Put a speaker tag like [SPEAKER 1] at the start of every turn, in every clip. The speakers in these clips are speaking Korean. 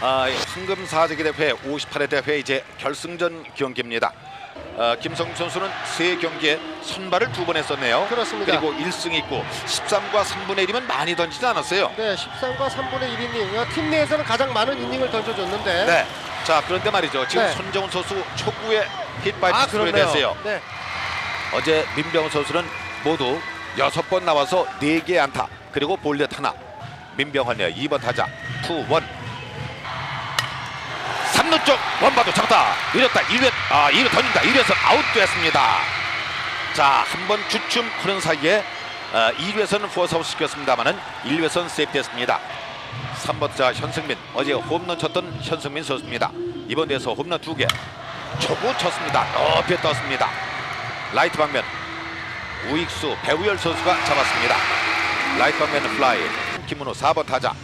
[SPEAKER 1] 아, 황금 사재기 대회 58회 대회 이제 결승전 경기입니다. 어, 김성 선수는 세 경기에 선발을 두 번 했었네요.
[SPEAKER 2] 그렇습니다.
[SPEAKER 1] 그리고 1승 있고 13과 3분의 1이면 많이 던지지 않았어요.
[SPEAKER 2] 네, 13과 3분의 1이닝. 팀 내에서는 가장 많은 이닝을 던져줬는데.
[SPEAKER 1] 네. 자 그런데 말이죠. 지금
[SPEAKER 2] 네.
[SPEAKER 1] 손정훈 선수 초구에 힛바이
[SPEAKER 2] 아.
[SPEAKER 1] 됐어요.
[SPEAKER 2] 네.
[SPEAKER 1] 어제 민병 선수는 모두 여섯 번 나와서 네 개 안타 그리고 볼넷 하나. 민병헌이요 2번 타자 투원 3루 쪽 원바도 잡다 밀었다 1루 아 2루 던진다 1루에서 아웃됐습니다. 자 한 번 주춤 하는 사이에 어, 2루에서는 포스아웃 시켰습니다만은 1루에서는 세이프됐습니다. 3번 자 현승민 어제 홈런 쳤던 현승민 선수입니다. 이번 대에서 홈런 두개 초구 쳤습니다. 높이 떴습니다. 라이트 방면 우익수 배우열 선수가 잡았습니다. 라이트 방면은 플라이 김문호 4번 타자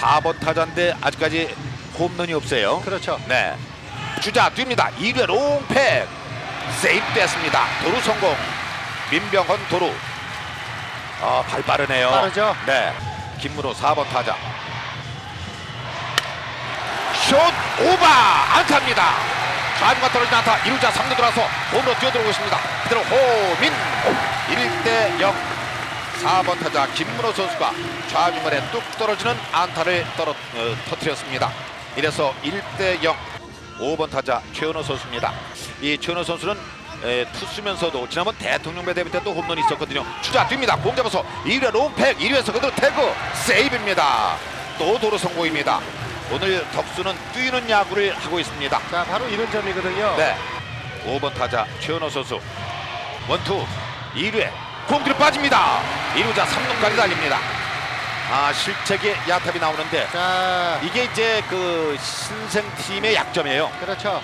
[SPEAKER 1] 4번 타자인데 아직까지 홈런이 없어요.
[SPEAKER 2] 그렇죠.
[SPEAKER 1] 네 주자 뜁니다. 2루 롱팩 세이프 됐습니다. 도루 성공 민병헌 도루 아 발 빠르네요.
[SPEAKER 2] 빠르죠?
[SPEAKER 1] 네 김문호 4번 타자 슛 오바 안타입니다. 좌중간 떨어진 안타 2루자 3루 들어와서 홈으로 뛰어들어오고 있습니다. 그대로 호민 1대 0 4번 타자 김문호 선수가 좌중간에 뚝 떨어지는 안타를 떨어 어, 터뜨렸습니다. 이래서 1대 0 5번 타자 최은호 선수입니다. 이 최은호 선수는 에, 투수면서도 지난번 대통령배 대회 때도 홈런이 있었거든요. 주자 뜁니다. 공 잡아서 2루에 롱팩 2루에서 그대로 태그 세이브입니다. 또 도로 성공입니다. 오늘 덕수는 뛰는 야구를 하고 있습니다.
[SPEAKER 2] 자, 바로 이런 점이거든요.
[SPEAKER 1] 네. 5번 타자 최은호 선수. 원투 2루에 공기로 빠집니다. 2루자 3루까지 달립니다. 아 실책의 야탑이 나오는데
[SPEAKER 2] 자,
[SPEAKER 1] 이게 이제 그 신생 팀의 약점이에요.
[SPEAKER 2] 그렇죠.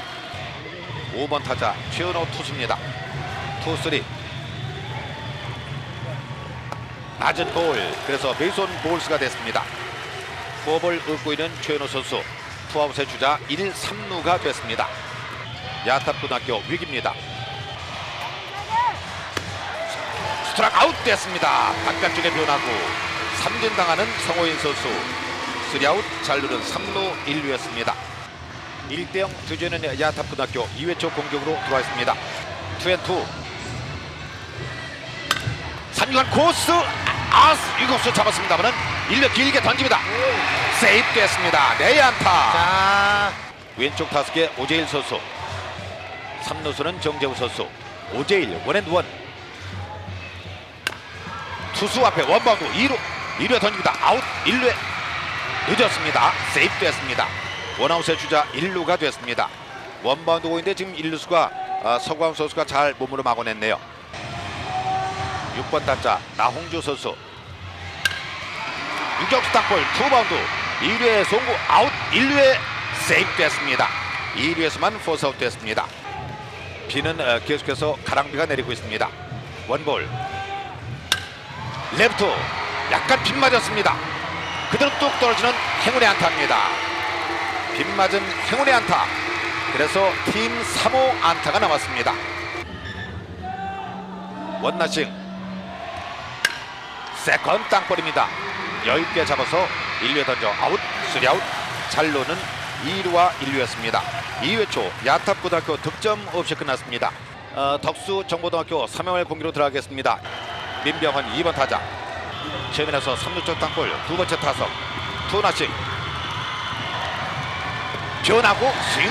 [SPEAKER 1] 5번 타자 최은호 투수입니다. 투쓰리 낮은 볼 그래서 메이손 볼스가 됐습니다. 포볼 얻고 있는 최은호 선수 투아웃의 주자 1, 3루가 됐습니다. 야탑고등학교 위기입니다. 스트라이크 아웃 됐습니다. 바깥쪽에 변하고 삼진 당하는 성호인 선수. 3아웃 잘루는 3루 1루였습니다. 1대0 두제는 야탑고등학교 2회 초 공격으로 들어와 있습니다. 투앤투. 삼루간 코스. 아 이것을 잡았습니다만은 1루 길게 던집니다. 세이프 됐습니다. 내야안타.
[SPEAKER 2] 자,
[SPEAKER 1] 왼쪽 타석의 오재일 선수. 3루수는 정재우 선수. 오재일 원앤원. 투수 앞에 원바운드 2루 2루에 던집니다. 아웃 1루에 늦었습니다. 세이프 됐습니다. 원아웃의 주자 1루가 됐습니다. 원바운드 고인데 지금 1루수가 아, 서광 선수가 잘 몸으로 막아냈네요. 6번 타자 나홍주 선수. 유격수 땅볼 투바운드. 2루에 송구 아웃 1루에 세이프 됐습니다. 2루에서만 포스아웃 됐습니다. 비는 어, 계속해서 가랑비가 내리고 있습니다. 원볼. 레프트 약간 빗 맞았습니다. 그대로 뚝 떨어지는 행운의 안타입니다. 빗 맞은 행운의 안타. 그래서 팀 3호 안타가 남았습니다. 원나싱. 세컨 땅볼입니다. 여유있게 잡아서 1루에 던져 아웃 3아웃. 잘로는 2루와 1루였습니다. 2회 초 야탑고등학교 득점 없이 끝났습니다. 어, 덕수 정보등학교 3회말 공기로 들어가겠습니다. 민병헌 2번 타자 최면에서 3루 쪽 땅볼 두 번째 타석 투나싱. 변하고 스윙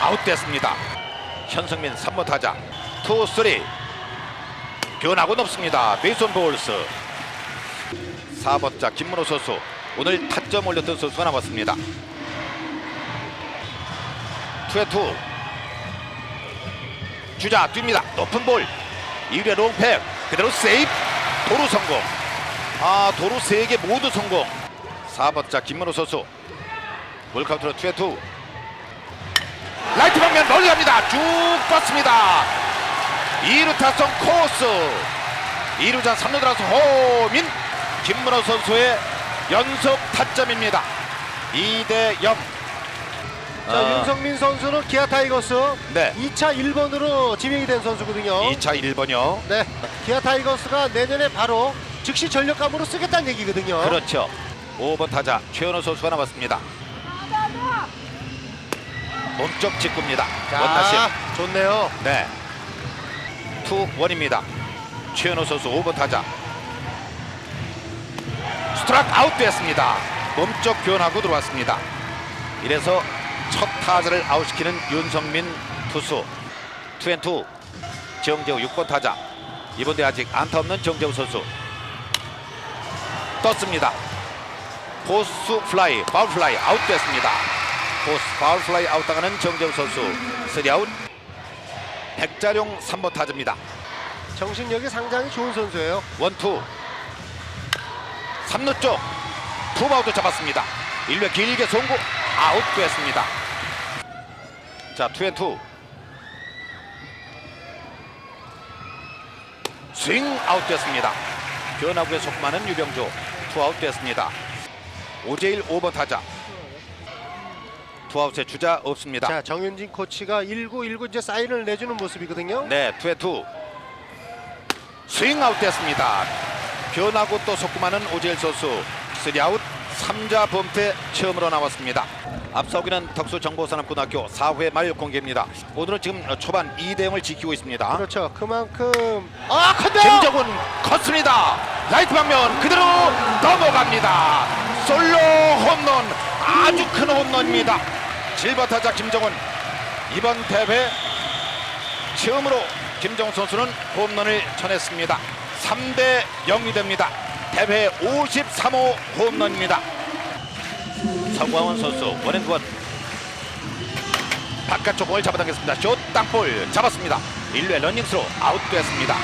[SPEAKER 1] 아웃됐습니다. 현승민 3번 타자 투 쓰리. 변하고 높습니다. 베이손 볼스. 4번자 김문호 선수 오늘 타점 올렸던 선수가 남았습니다. 투에 투. 주자 뜁니다. 높은 볼. 2회 롱팩. 그대로 세이프. 도루 성공 아 도루 3개 모두 성공. 4번자 김문호 선수. 몰카운트로 투에 투. 라이트 방면 멀리 갑니다. 쭉 뻗습니다. 2루 타성 코스. 2루자 3루 들어서 호민. 김문호 선수의 연속 타점입니다. 2대 0
[SPEAKER 2] 자, 윤성민 선수는 기아 타이거스
[SPEAKER 1] 네.
[SPEAKER 2] 2차 1번으로 지명이 된 선수거든요.
[SPEAKER 1] 2차 1번이요.
[SPEAKER 2] 네. 기아 타이거스가 내년에 바로 즉시 전력감으로 쓰겠다는 얘기거든요.
[SPEAKER 1] 그렇죠 5번 타자 최현호 선수가 남았습니다 몸쪽 직구입니다. 원나심.
[SPEAKER 2] 자, 좋네요.
[SPEAKER 1] 네. 투 원입니다. 최현호 선수 5번 타자. 스트라이크 아웃됐습니다. 몸쪽 변하고 들어왔습니다. 이래서 첫 타자를 아웃시키는 윤성민 투수. 투앤투 정재우 6번 타자. 이번 대 아직 안타 없는 정재우 선수. 떴습니다. 포수 플라이, 파울 플라이 아웃됐습니다. 포스 파울 플라이 아웃당하는 정재우 선수. 3아웃. 백자룡 3번 타자입니다.
[SPEAKER 2] 정신력이 상당히 좋은 선수예요.
[SPEAKER 1] 원투 3루 쪽 투바우도 잡았습니다 1루 길게 송구 아웃됐습니다 자 투앤투 스윙 아웃됐습니다 변화구에 속마는 유병조 투아웃 됐습니다 오재일 5번 타자 투아웃에 주자 없습니다
[SPEAKER 2] 자, 정윤진 코치가 1919 이제 사인을 내주는 모습이거든요.
[SPEAKER 1] 네, 투앤투 스윙 아웃 됐습니다. 변하고 또 속구마는 오재일 선수 3아웃 3자 범퇴 처음으로 나왔습니다. 앞서기는 덕수 정보산업고등학교 4회 말 공개입니다. 오늘은 지금 초반 2대 0을 지키고 있습니다.
[SPEAKER 2] 그렇죠. 그만큼 아, 큰데요.
[SPEAKER 1] 김정훈 컸습니다. 라이트 방면 그대로 넘어갑니다. 솔로 홈런 아주 큰 홈런입니다. 7번 타자 김정훈 이번 대회 처음으로 김정훈 선수는 홈런을 쳐냈습니다. 3대 0이 됩니다. 대회 53호 홈런입니다. 서광원 선수 원앤원 바깥쪽 공을 잡아당겼습니다. 숏 땅볼 잡았습니다. 1루에 러닝스로 아웃됐습니다.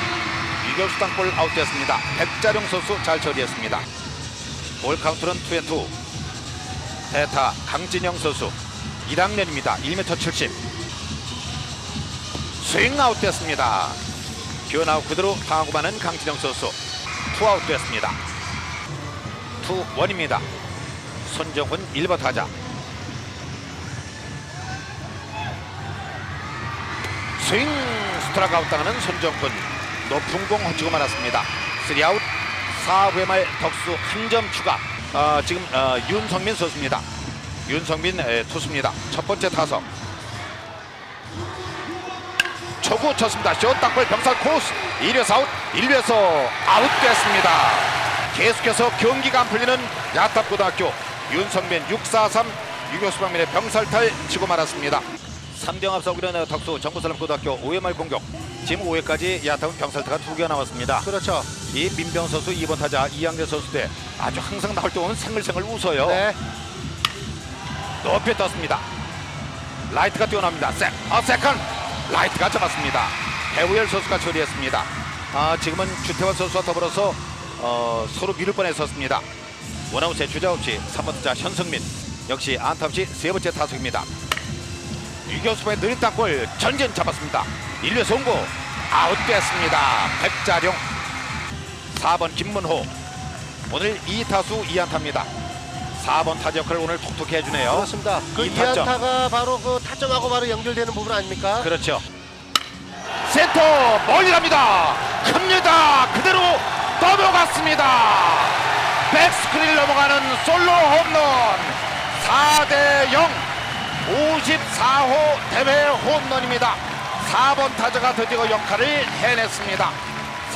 [SPEAKER 1] 유격수 땅볼 아웃됐습니다. 백자룡 선수 잘 처리했습니다. 볼 카운트는 투앤투 대타 강진영 선수 1학년입니다. 1m 70 스윙 아웃됐습니다. 변화후 그대로 당하고 마는 강진영 선수. 투 원입니다. 손정훈 1번 타자 스윙 스트라이크 아웃 당하는 손정훈 높은 공 헛치고 말았습니다. 3아웃 4회 말 덕수 한 점 추가 어, 지금 어, 윤성민 선수입니다. 윤성민 에, 투수입니다. 첫 번째 타석 초구 쳤습니다. 숏 땅볼 병살 코스 1회에서 아웃 1회에서 아웃됐습니다. 계속해서 경기가 안 풀리는 야탑고등학교 윤성민 643 유교수 방면의 병살탈 치고 말았습니다. 3대 앞서기는 덕수 정부사람고등학교 5회 말 공격 지금 5회까지 야탑은 병살타가 두 개가 나왔습니다.
[SPEAKER 2] 그렇죠.
[SPEAKER 1] 이 민병 선수 2번 타자 이양대 선수 때 아주 항상 나올 때 보면 생글생글 웃어요.
[SPEAKER 2] 네.
[SPEAKER 1] 높이 떴습니다. 라이트가 뛰어납니다. 세, 아, 세컨 라이트가 잡았습니다. 배우열 선수가 처리했습니다. 아, 지금은 주태원 선수와 더불어서 어, 서로 미룰 뻔했었습니다. 원아웃에 주자 없이 3번 타자 현성민 역시 안타 없이 세 번째 타석입니다. 유교수의 느린 땅볼 전진 잡았습니다. 1루 송구 아웃됐습니다. 백자룡 4번 김문호 오늘 2타수 2안타입니다. 4번 타자 역할을 오늘 톡톡히 해주네요.
[SPEAKER 2] 그렇습니다.
[SPEAKER 1] 그이 타점.
[SPEAKER 2] 이안타가 바로 그 타점하고 바로 연결되는 부분 아닙니까?
[SPEAKER 1] 그렇죠. 센터 멀리 갑니다. 큽니다. 그대로 넘어갔습니다. 백스크린 넘어가는 솔로 홈런 4대 0 54호 대회 홈런입니다. 4번 타자가 드디어 역할을 해냈습니다.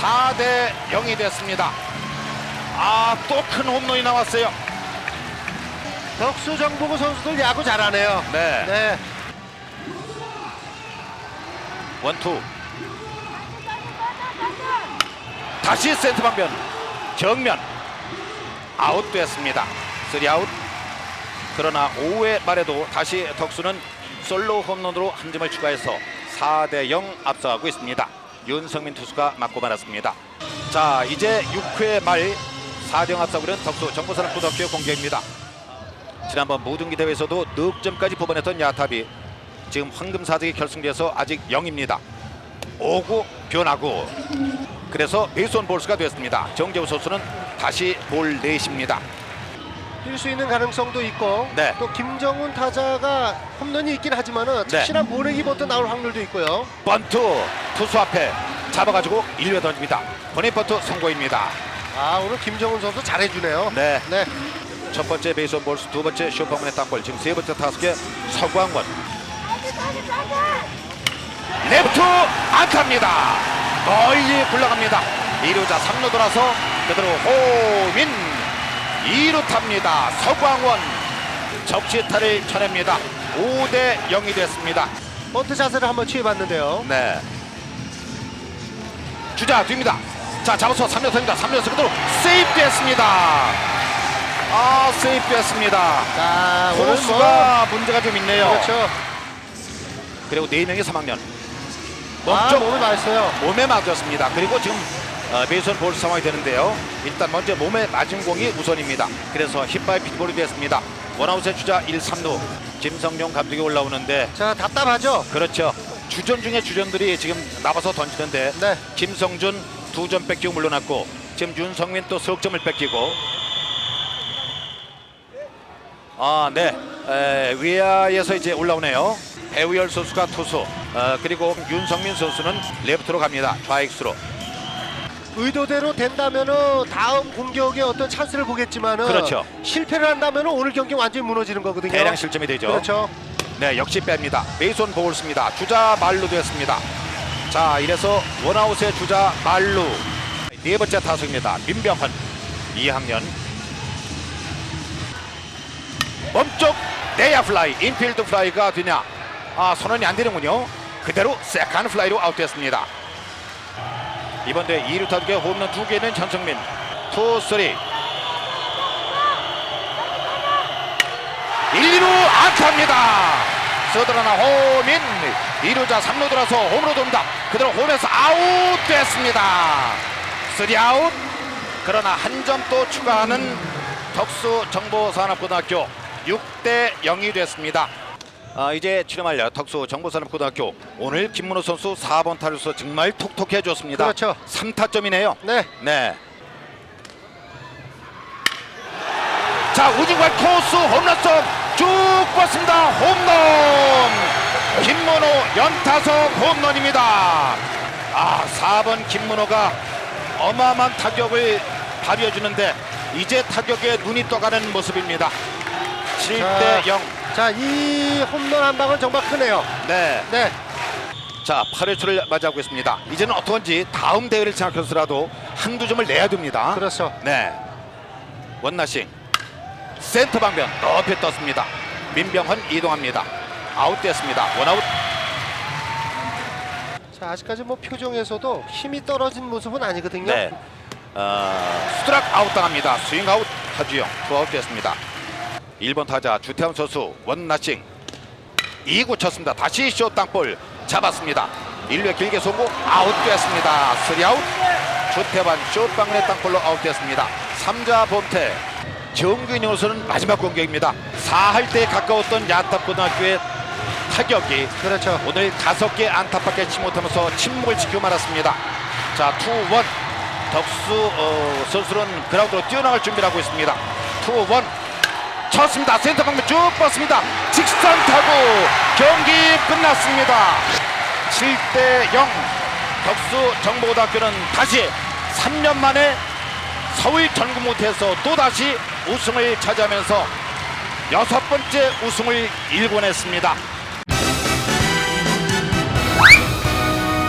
[SPEAKER 1] 4대 0이 됐습니다. 아, 또 큰 홈런이 나왔어요.
[SPEAKER 2] 덕수 정보고 선수들 야구 잘하네요.
[SPEAKER 1] 네.
[SPEAKER 2] 네.
[SPEAKER 1] 원투 다시 센터 방면 정면 아웃됐습니다 3아웃 그러나 5회 말에도 다시 덕수는 솔로 홈런으로 한 점을 추가해서 4대 0 앞서가고 있습니다 윤성민 투수가 맞고 말았습니다 자 이제 6회 말 4대 0 앞서고 있는 덕수 정보사람 고등학교 공격입니다 지난번 모dun기 대회에서도 넉점까지 뽑아냈던 야탑이 지금 황금사직이 결승돼서 아직 0입니다. 오구 변하고 그래서 베이스원 볼스가 됐습니다. 정재우 선수는 다시 볼 넷입니다.
[SPEAKER 2] 뛸 수 있는 가능성도 있고
[SPEAKER 1] 네.
[SPEAKER 2] 또 김정훈 타자가 홈런이 있긴 하지만은
[SPEAKER 1] 네.
[SPEAKER 2] 특히나 모래기 버튼 나올 확률도 있고요.
[SPEAKER 1] 번트 투수 앞에 잡아가지고 1루에 던집니다. 번외 번트 성공입니다.
[SPEAKER 2] 아 오늘 김정훈 선수 잘해주네요.
[SPEAKER 1] 네.
[SPEAKER 2] 네.
[SPEAKER 1] 첫 번째 베이스원 볼스, 두 번째 쇼퍼문의 땅볼, 지금 세 번째 타석에 서광원 레프트 안타입니다. 멀리 굴러갑니다. 2루자 3루 돌아서 그대로 호민 2루 탑니다. 서광원 적시타를 쳐냅니다. 5대 0이 됐습니다.
[SPEAKER 2] 번트 자세를 한번 취해봤는데요.
[SPEAKER 1] 네. 주자 뒤입니다. 자 잡아서 3루타입니다. 3루에서 그대로 세이프 됐습니다. 아 세이프 됐습니다.
[SPEAKER 2] 자, 오늘 뭐
[SPEAKER 1] 문제가 좀 있네요.
[SPEAKER 2] 그렇죠.
[SPEAKER 1] 그리고 4명의 3학년
[SPEAKER 2] 아,
[SPEAKER 1] 몸쪽
[SPEAKER 2] 몸을 맞았어요.
[SPEAKER 1] 몸에 맞았습니다. 그리고 지금 어, 베이선 볼 상황이 되는데요. 일단 먼저 몸에 맞은 공이 우선입니다. 그래서 힙바이 pit볼이 됐습니다. 원아웃의 주자 1, 3루 김성용 감독이 올라오는데
[SPEAKER 2] 자, 답답하죠?
[SPEAKER 1] 그렇죠. 주전 중에 주전들이 지금 나와서 던지는데
[SPEAKER 2] 네.
[SPEAKER 1] 김성준 두 점 뺏기고 물러났고 지금 윤성민 또 석점을 뺏기고 아, 네. 에, 위아에서 이제 올라오네요. 배우열 선수가 투수, 어, 그리고 윤성민 선수는 레프트로 갑니다. 좌익수로.
[SPEAKER 2] 의도대로 된다면은 다음 공격에 어떤 찬스를 보겠지만은
[SPEAKER 1] 그렇죠.
[SPEAKER 2] 실패를 한다면은 오늘 경기 완전히 무너지는 거거든요.
[SPEAKER 1] 대량 실점이 되죠.
[SPEAKER 2] 그렇죠.
[SPEAKER 1] 네, 역시 뺍니다. 베이손 보울스입니다. 주자 말루 됐습니다. 자, 이래서 원아웃의 주자 말루. 네 번째 타석입니다. 민병헌 2학년. 몸쪽 내야 플라이, 인필드 플라이가 되냐? 아, 선언이 안 되는군요. 그대로 세컨 플라이로 아웃됐습니다. 이번 대회 2루 타석에 홈런 2개는 전성민. 투, 쓰리. 1루 안타입니다. 서드러나 홈인 2루자 3루 들어서 홈으로 돕니다. 그대로 홈에서 아웃 됐습니다. 3아웃. 그러나 한 점 또 추가하는 덕수 정보산업고등학교 6대 0이 됐습니다. 아, 이제 출연하려 덕수 정보산업고등학교 오늘 김문호 선수 4번 타로서 정말 톡톡해 줬습니다.
[SPEAKER 2] 그렇죠.
[SPEAKER 1] 3타점이네요.
[SPEAKER 2] 네.
[SPEAKER 1] 네. 자 우중간 코스 홈런성 쭉 뻗습니다 홈런 김문호 연타석 홈런입니다 아 4번 김문호가 어마어마한 타격을 발휘해주는데 이제 타격에 눈이 떠가는 모습입니다 7대 0
[SPEAKER 2] 자, 이 홈런 한 방은 정말 크네요.
[SPEAKER 1] 네.
[SPEAKER 2] 네.
[SPEAKER 1] 자 8회 초를 맞이하고 있습니다 이제는 어떤지 다음 대회를 생각해서라도 한두 점을 내야 됩니다
[SPEAKER 2] 그렇죠.
[SPEAKER 1] 네. 원나싱 센터 방면 높이 떴습니다. 민병헌 이동합니다. 아웃됐습니다. 원아웃.
[SPEAKER 2] 자, 아직까지 뭐 표정에서도 힘이 떨어진 모습은 아니거든요.
[SPEAKER 1] 네. 어, 스트락 아웃 당합니다. 스윙 아웃 하주영 투아웃 됐습니다. 1번 타자 주태원 선수 원나싱 2구 쳤습니다. 다시 쇼 땅볼 잡았습니다. 1루에 길게 쏘고 아웃됐습니다. 3아웃 주태환 쇼방의 땅볼로 아웃됐습니다. 3자 범퇴 정근영으로서는 마지막 공격입니다. 4할 때 가까웠던 야탑고등학교의 타격이
[SPEAKER 2] 그렇죠.
[SPEAKER 1] 오늘 다섯 개 안타밖에 치 못하면서 침묵을 지키고 말았습니다. 자, 투원 덕수 어, 선수는 그라운드로 뛰어나갈 준비를 하고 있습니다. 투원 쳤습니다. 센터 방면 쭉 뻗습니다. 직선 타고 경기 끝났습니다. 7대 0 덕수 정보고등학교는 다시 3년 만에 서울 전국무대에서 또다시 우승을 차지하면서 여섯 번째 우승을 일궈냈습니다.